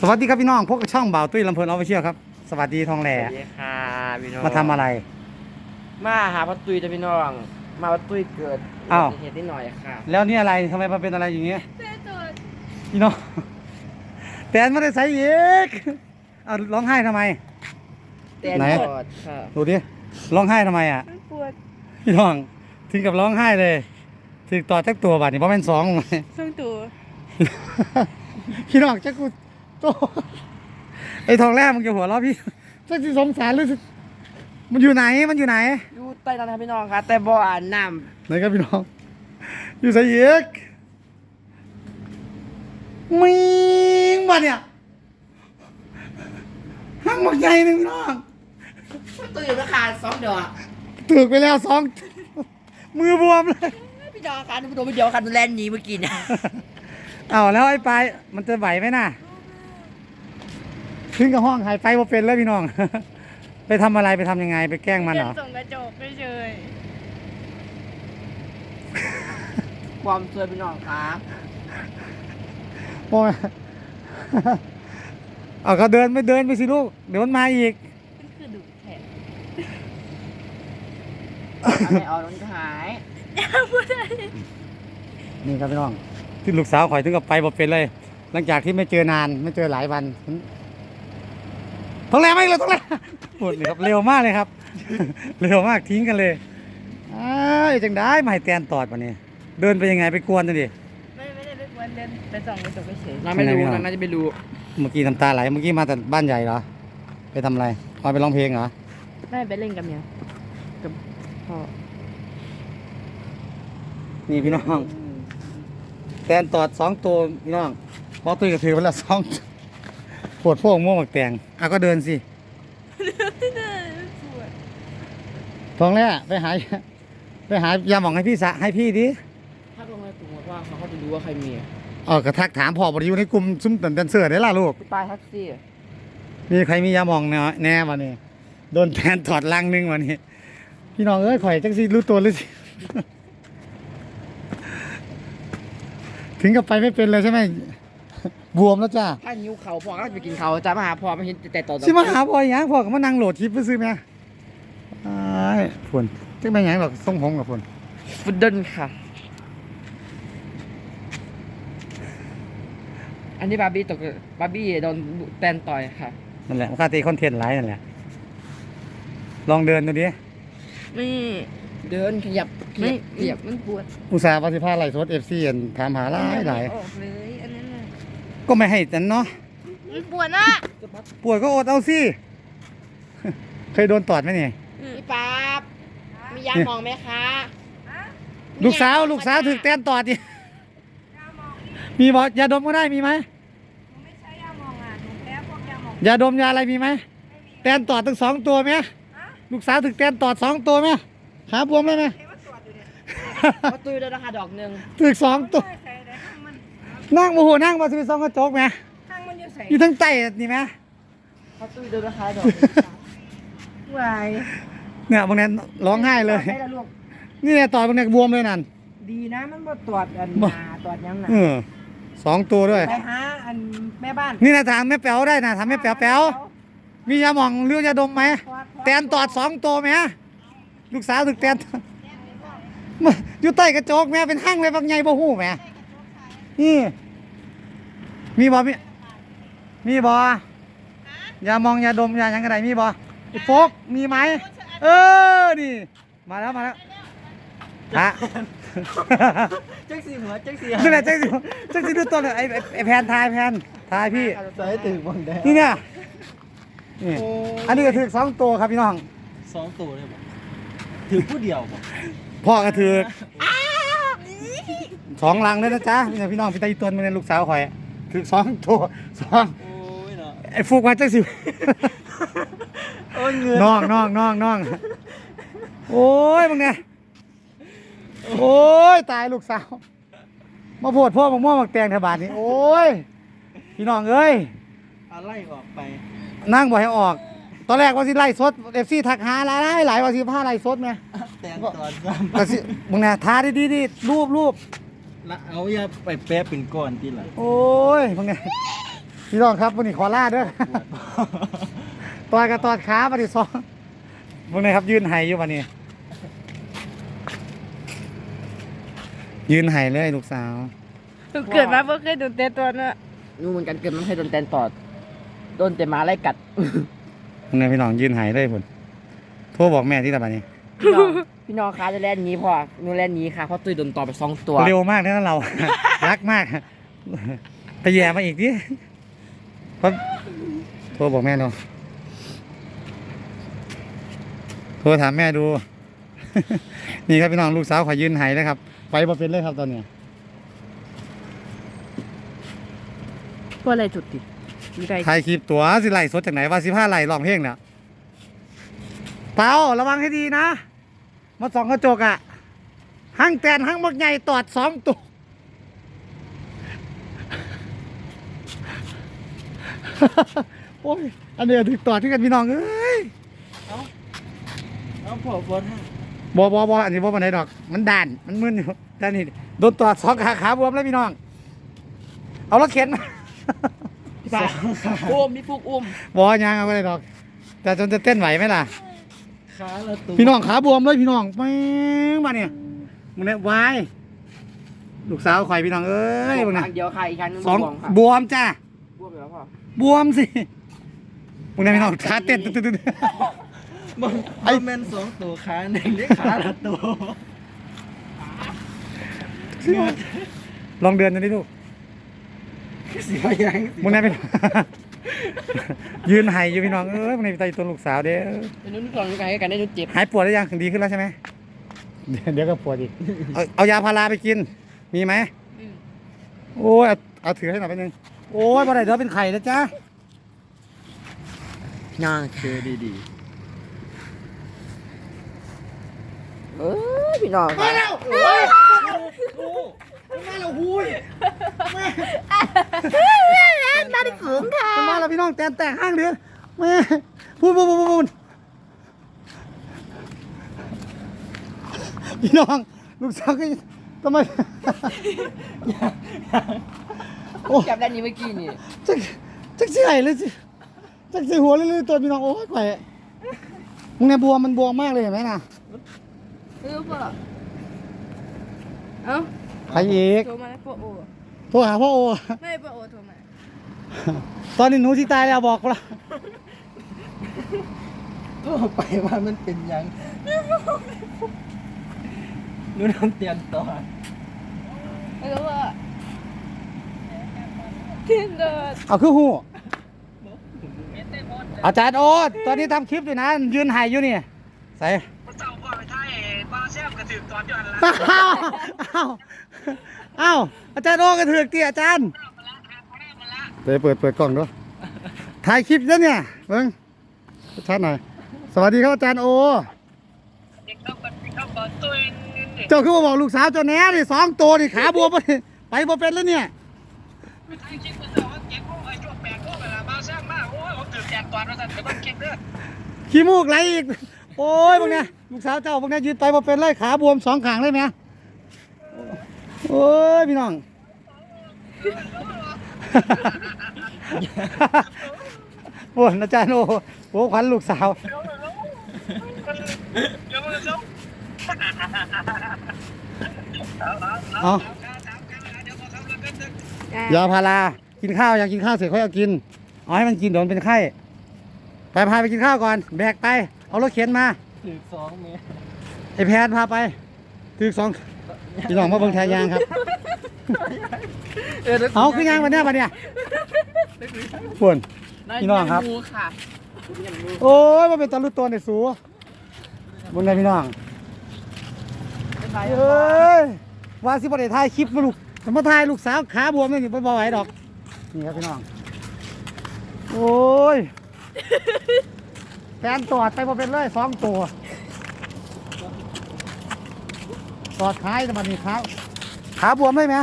สวัสดีครับพี่น้องพบกับช่องบ่าวตุ้ยลำเพลินออฟฟิเชียลครับ สวัสดีทองแหล่สวัสดีค่ะพี่น้องมาทำอะไร มาหาพัตุยจ้ะพี่น้อง มาพัตุยเกิดอ้าวอุบัติเหตุนิดหน่อยค่ะแล้วนี่อะไรทำไมมันเป็นอะไรอย่างเงี้ยพี่น้องแตนไม่ได้ใส่อีกเอาร้องไห้ทำไม แต่ไหนกอดค่ะดูดิร้องไห้ทำไมอะปวดพี่น้องถึงกับร้องไห้เลยถึงต่อจักตัวบาดนี่เพราะเป็นสองเลยส่งตัว พี่น้องจักกู โตไอ้ทองแรกมึงจะหัวเราะพี่จักสิสงสารหรือสิมันอยู่ไหนมันอยู่ไหน อยู่ใต้น้ำครับพี่น้องค่ะแต่บ่ออ่านน้ไหนครับพี่น้อง อยู่ใส่เอกมิงมาเนี่ยห้างหมกใหญ่หนึ่งพี่น้องำพัตุยราคาสองดอกตึกไปแล้วสองมือบวมเลย พี่น้องค่ะดูวิดีโอค่ะแลนด์หนีเมื่อกี้เนี่ย เอาแล้วไอ้ปลายมันจะไหวไหมน่ะ ขึ้นกับห้องหายไปว่าเป็นแล้วพี่น้อง ไปทำอะไรไปทำยังไง ไปแกล้งมันเหรอ ส่งกระจกเฉยความสวยพี่น้องค่ะโอ้ย เอาก็เดินไม่เดินไปสิลูก เดี๋ยวมันมาอีกๆมันคือดุแท้อะไรเอาน้องหายนี่ครับพี่น้องที่ลูกสาวข่อยถึงกับไปบ่เป็นเลย หลังจากที่ไม่เจอนานไม่เจอหลายวัน ท้องแรงไหมเลยท้องแรงหมดเลยครับเร็วมากเลยครับ เร็วมากทิ้งกันเลยอ้ายจังได้มาให้แตนตอดวันนี้ เดินไปยังไงไปกวนจังดิ ไม่ไม่ได้ไปกวนเดินไปส่องกระจกเฉยน่าไม่รู้ไม่รู้น่าจะไม่รู้ เมื่อกี้น้ำตาไหลเมื่อกี้มาแต่บ้านใหญ่เหรอ ไปทำอะไรพาไปร้องเพลงเหรอๆไม่ไปเล่นกับเมียกับพ่อ นี่พี่น้อง แตนตอดสองตัวพี่น้องพอตุยก็ถือไปแล้วสอง ปวดพวกม่วงหมักแตงอะก็เดินสิปวดทองแร่ไปหาไปหายาหมองให้พี่สะให้พี่ดิถ้าลงในกลุ่มว่าเขาจะรู้ว่าใครมีเออกระทักถามพ่อบริอยู่ในกลุ่มซุ่มแดนเซอร์ได้ล่ะลูกพี่ป้ายแท็กซี่มีใครมียาหมองแน่แน่วันนี้โดนแทนถอดลังหนึงวันนี้ พี่น้องเอ้ยข่อยจังสิรู้ตัวหรือสิถึงกับไปไม่เป็นเลยใช่ไหม บวมแล้วจ้าถ้านิ้วเขาพอก็จะไปกินเขาจะมาหาพอไม่เห็นแต่ต่อสิมาหาพ่อหยังพ่อก็มานั่งโหลดคลิปไปซื้อไหมอ้ายฝนจังไม่หยังหรอกส่งผมกับฝนฟุตเดิลค่ะ อันนี้บาร์บี้ตกบาร์บี้โดนแตนต่อยค่ะนั่นแหละมันค่าตีคอนเทนต์ไลฟ์นั่นแหละลองเดินดูดิไม่เดินขยับขไม่ยับขยับมันปวด อุตส่าห์ปฏิภาณไหลฟ์สดเอฟซีถามหาหลายหลายออกเลยอันนั้นน่ะ ก็ไม่ให้แต่เนาะมันปวดนะปวดก็อดเอาสิ เคยโดนตอดไหมเนี่ย พี่ป๊าบมียาหมองไหมคะลูกสาวลูกสาวถึกแตนตอดดิมีบอกยาดมก็ได้มีไหมไม่ใช่ยาหมองอะหนูแพ้พวกยาหมองยาดมยาอะไรมีไหมแตนตอดตั้งสองตัวไหมลูกสาวถึกแตนตอดสองตัวไหมขาบวมเลยไหมมาตุยเลยนะคะดอกหนึ่งถึกสองตัวใส่แต่ข้างมั นนั่งโมโหนั่งมาซื้อซองกระจกไหมข้างมันอยู่ใส่อยู่ทั้งใต้นี่ไหมมาตุยเลยนะคะดอกหนึ่งค่ะวายเนี่ยบางนั้นร้องไห้เลย ได้ละลูกนี่เนี่ยตอดบางนั้นบวมเลยนั่น ดีนะมันบ่ตรวจอันบ่หนาตรวจยังน่ะเออสองตัวด้วย ไปหาอันแม่บ้านนี่นะถามแม่แป๋วได้นะถามแม่แป๋วแป๋วมียาหมองหรือยาดมไหม แตนตอดสองตัวไหมลูกสาวถึกแตนตอดมาอยู่ใต้กระจกแม่เป็นห้างเลยบางไงบ่หู้แม่ นี่ มีบ่มีมีบ่ยามองยาดมยาหยังกระไดมีบ่ไอ้โฟกมีไหมเออนี่มาแล้วมาแล้วฮะจังสีหัวจังสีนี่แหละจังสิจังสิดูตัวเลยไอ้ไอ้ไอ้แพนทายแพนทายพี่ ใส่ตื่นบนแดงนี่เนี่ยนี่อันนี้ก็ถือสองตัวครับพี่น้อง สองตัวเลยบอกถือผู้เดียวบอกพ่อก็ถือ สองลังเลยนะจ๊ะนี่พี่น้องพี่ตาอีตวนมาเป็นลูกสาวข่อยถือสองตัวสองโอ้ยเนาะไอ้ฟูกมาจังสิ โอ้ยเงินน้องน้องน้องน้องโอ้ยมึงเนี่ยโอ้ยตายลูกสาวมาโพดพ่อมาม่วงมาแตงแถวบ้านนี่โอ้ยพี่น้องเอ้ยเอาไล่ออกไปนั่งบ่ให้ออก ตอนแรกว่าสิไล่สดเอฟซีทักหาหลายหลายว่าสิพาไล่สดไหม แตนตอนซ้ก็สิมึงเนี่ยทาดีดีดีรูปรูปำ ละเอาอย่าไปแปะเป็นก้อนทีหลังโอ้ยมึงเนี่ยพี่น้องครับวันนี้ขอลาเด้อตอดกับตอดขาบัดนี้สองพวกนี้ครับ ยืนไห้อยู่วันนี้ ยืนไห้เลยลูกสาวเกิดมาเพิ่งเคยโดนเตะตัวน่ะนู่นเหมือนกันเกิดมันให้โดนแตนตอดโดนแต่หมาไล่กัดพวกนี้พี่น้องยืนไห้เลยพุ่นโทรบอกแม่ที่ตะบัดนี้ พี่น้องพี่น้องคะจะแล่นหนี้พอหนูแล่นหนี้ค่ะเพราะตุ้ยโดนต่อไปสองตัว เร็วมากนะเรา รักมากไปแย่มาอีกดิเพราะโทรบอกแม่เนาะโทรถามแม่ดู นี่ครับพี่น้องลูกสาวขอยืนไห้เลยครับไปบ่เป็นเลยครับตอนเนี้ยพวกอะไรจุดติดมีใครถ่ายคลิปตัวสิไหลฟ์สดจากไหนว่าสิบห้าไหลร้องเพลงเนี่ยเปาระวังให้ดีนะ มาส่องกระจกอะห้างแตนห้างบักใหญ่ตอดสองตัวโอ้ยอันเดียวถึงตอดที่กันพี่น้องเอ้ยเอาพอบอลบอบอบออันนี้บอมันไหนดอก มันด่าน มันมึนอยู่แต่นี่โดนตอดสองขาขาบวมแล้วพี่น้อง เอารถเข็นมาอุ้มพี่ฟุกอุ้มบอยางเอาไปเลยดอก แต่จนจะเต้นไหวไหมล่ะ ขาละตัวพี่น้องขาบวมเลยพี่น้องแม่งมาเนี่ยมึงเนี่ยวายลูกสาวข่อยพี่น้องเอ้ยมึงเนี่ยข้างเดียวค่ะอีกครั้งนึงสองบวมค่ะบวมจ้าบวมไปแล้วพ่อบวมสิมึงเนี่ยพี่น้องขาเต้นตึ๊ดตึ๊ดตึ๊ดมันไอ้ ไอ้แมนสองตัวขาหนึ่งนี่ขาละตัวลองเดินดูดิลูกสีมายังมึงเนี่ยพี่น้อง ยืนไห้อยู่พี่น้องเอ้ยมึงเนี่ยไปตัวลูกสาวเด้อเดี๋ยวนู้นก่อนนู้นกันให้กันได้นู้นเจ็บหายปวดหรือยังดีขึ้นแล้วใช่ไหมเดี๋ยวเดี๋ยวก็ปวดอีกเอาเอายาพาราไปกิน มีไหมโอ้ยเอาเอาถือให้หน่อยไปนึงโอ้ยบ่ได้เดี๋ยวเป็นไข่นะจ๊ะน้องคือดีเออพี่น้องค่ะมาแล้วโอ้ยมาแล้วหุยมา ดิขืนค่ะมาแล้วพี่น้องแตนแตกห้างเดือแม่พูดพูดพูดพูดพี่น้อง ลูกสาวก็ทำไมโอ้จับด้านนี้เมื่อกี้นี่จักจักสิไหลเลยสิจักสิหัวเลยเลยตัวพี่น้องโอ้ยไข่มึงเนี่ยบวมมันบวมมากเลยเห็นไหมน่ะเออพ่อเอ้าใครอีกโทรมาแล้วพ่อโอโทรหาพ่อโอไม่พ่อโอโทรมา ตอนนี้หนูที่ตายแล้วบอกละๆตัวไปว่ามันเป็นหยังหนูนำเตียนต่อเออพ่อทินเดอร์เอาคือหูอาจารย์โอ๊ตตอนนี้ทำคลิปอยู่นะ ยืนหายอยู่นี่ใส่เจ้าว่าไปไทยบ้าแซมกระถึกตอนย้อนละอ้าวอ้าวอ้าวอาจารย์โอ๊ตกระเถือกตีอาจารย์เดี๋ยวเปิดเปิดกล้องด้วยถ่ายคลิปแล้วเนี่ยเบิ้งชัดหน่อยสวัสดีครับอาจารย์โอ เด็กต้องกันเข้าก่อนตัวเองนี่เจ้าคือมาบอกลูกสาวเจ้าแหน่ดิสองตัวดิขาบวมไปไปบ่เป็นแล้วเนี่ยไปไทยคิดว่าเจ้าเก็บพวกไอ้ช่วงแปดพวกเวลาบ้าแซมมากโอ้ยผมถึกแจกตอนว่าสั่นก็ต้องเก็บเด้อขี้มูกไหลอีกโอ้ยพวกเนี้ยลูกสาวเจ้าพวกเนี้ยยืนไปบ่เป็นเลยขาบวมสองข้างเลยไหมโอ้ยพี่น้อง ปวดอาจารย์โอ้โหขวัญลูกสาวเดี๋ยวมันจะเอาเดี๋ยวพอทำแล้วกันยาพารากินข้าวยังกินข้าวเสร็จค่อยเอากินเอาให้มันกินเดี๋ยวมันเป็นไข้ไปพาไปกินข้าวก่อน แบกไป เอารถเข็นมาถือสองเมตรไอแพนพาไปถือสองพี่น้องมาเบิ่งแทยางครับ เออเอาคือยางมาเนี่ยมาเนี่ยปวนพี่น้องครับงูค่ะโอ้ยมาเป็นตะลุตัวในสูบนไงพี่น้องเอ้ยว่าสิบ่ได้ถ่ายคลิปมาลูกสมมาถ่ายลูกสาวขาบวมนี่บ่บ่ไหวดอก นี่ครับพี่น้อง โอ้ยแฟนตอดไปบ่เป็นเลยสองตัวตอดท้ายแต่บัดนี้ขาขาบวมเลยไหม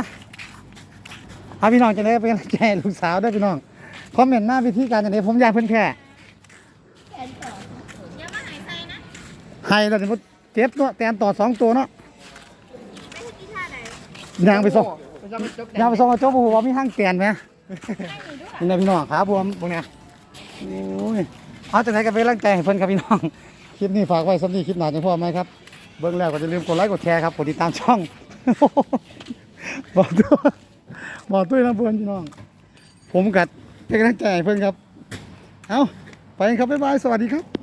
เอาพี่น้องจะได้เป็นกำลูกสาวด้วยพี่น้องคอมเมนต์หน้าวิธีการอย่างนี้ผมอยากเพิ่นแค่อย่ามาหายใจนะให้เราเนี่ยเจ็บเนาะแตนต่อสองตัวเนาะไม่ท่าไหนางไปส่งยางไปส่งเอาโจ๊กบวมมีห้างแตนไหมนี่นะพี่น้องครับวมพวงเนี้ยโอเอาจากไหนกันเป็นกลังใส้เพิ่นครับพี่น้องคลิปนี้ฝากไว้สำหรับคลิปหนาจะพ่อไหมครับเบื้องแรกก็จะลืมกดไลค์กดแชร์ครับกดติดตามช่องบอกด้วย บอกตุ้ยลำเพลินพี่น้อง ผมกัดเป็นกำลังใจใเพื่อนครับ เอาไปครับบ๊ายบายสวัสดีครับ